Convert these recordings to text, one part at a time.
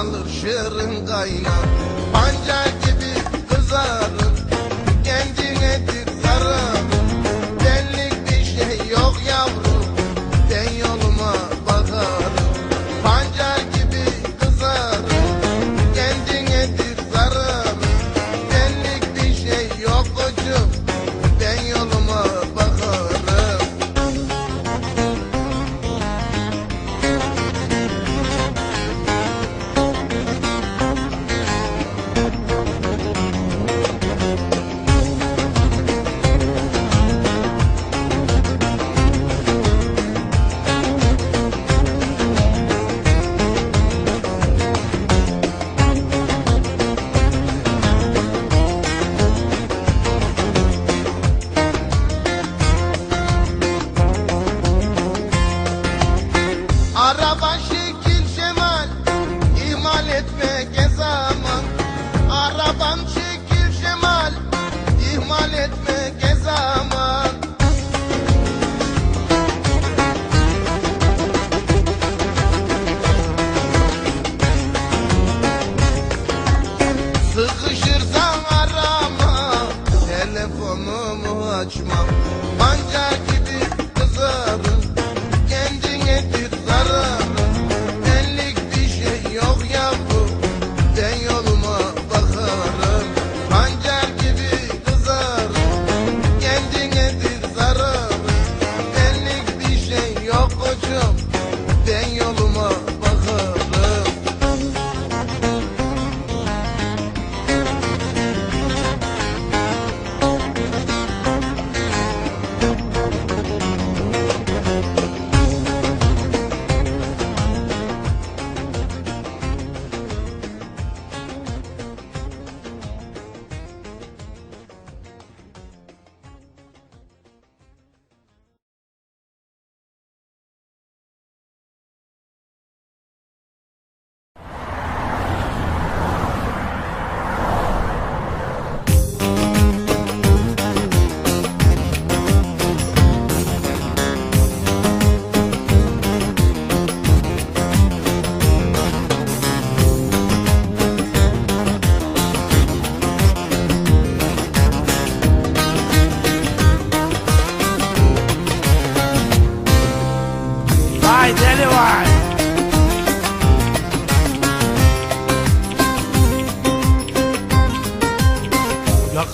alır şırın kaynar Pancar gibi kızarır Kendine tıklarım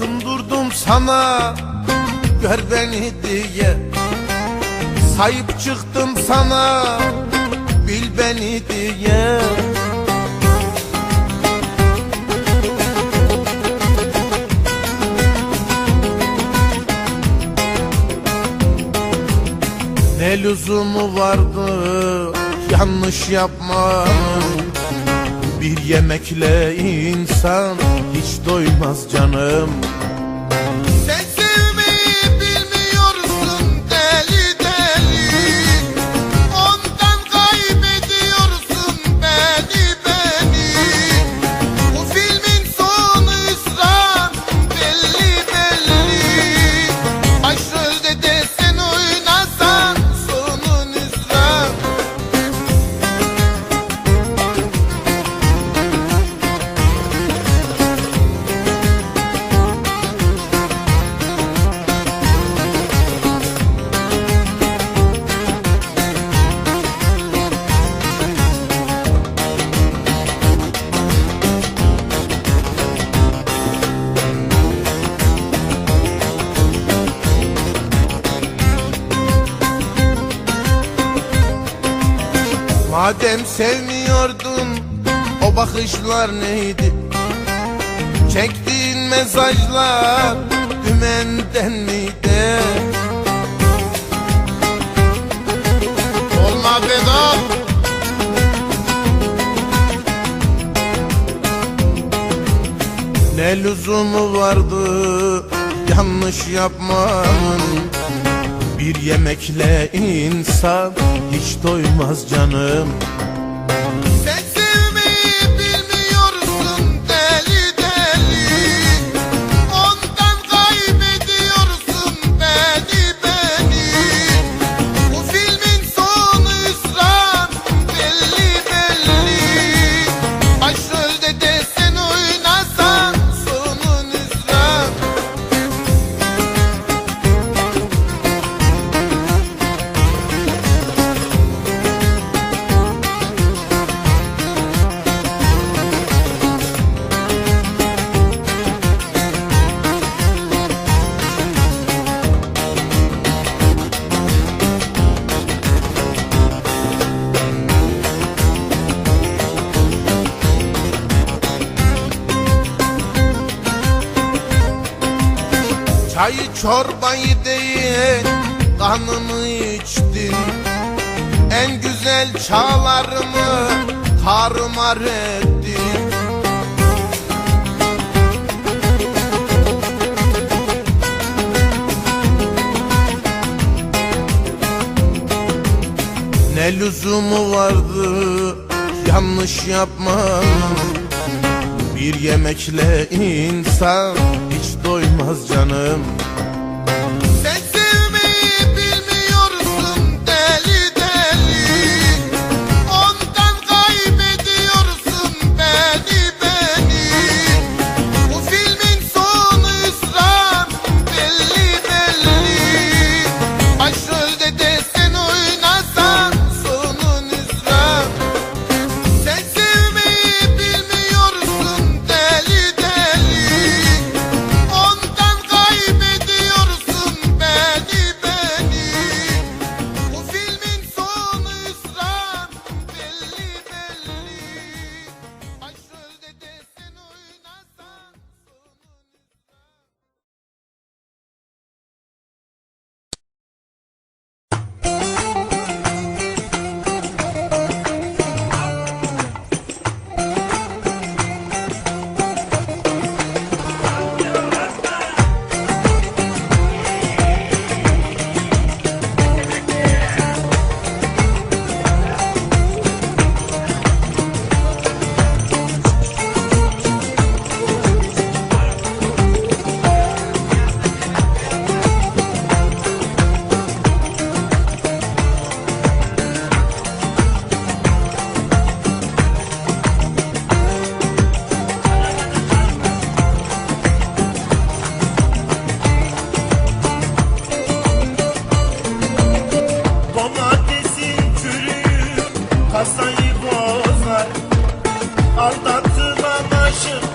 Yakın durdum sana Gör beni diye. Sahip çıktım sana Bil beni diye. Ne lüzumu vardı yanlış yapmanın Bir yemekle insan hiç doymaz canım Madem sevmiyordun o bakışlar neydi? Çektiğin mesajlar dümenden miydi? Olma Vedat Ne lüzumu vardı yanlış yapmanın yemekle insan hiç doymaz canım Çayı çorbayı değil kanımı içtin En güzel çağlarımı tarmar ettin Ne lüzumu vardı yanlış yapmanın Bir yemekle insan olmaz canım. bozar Aldatılan aşık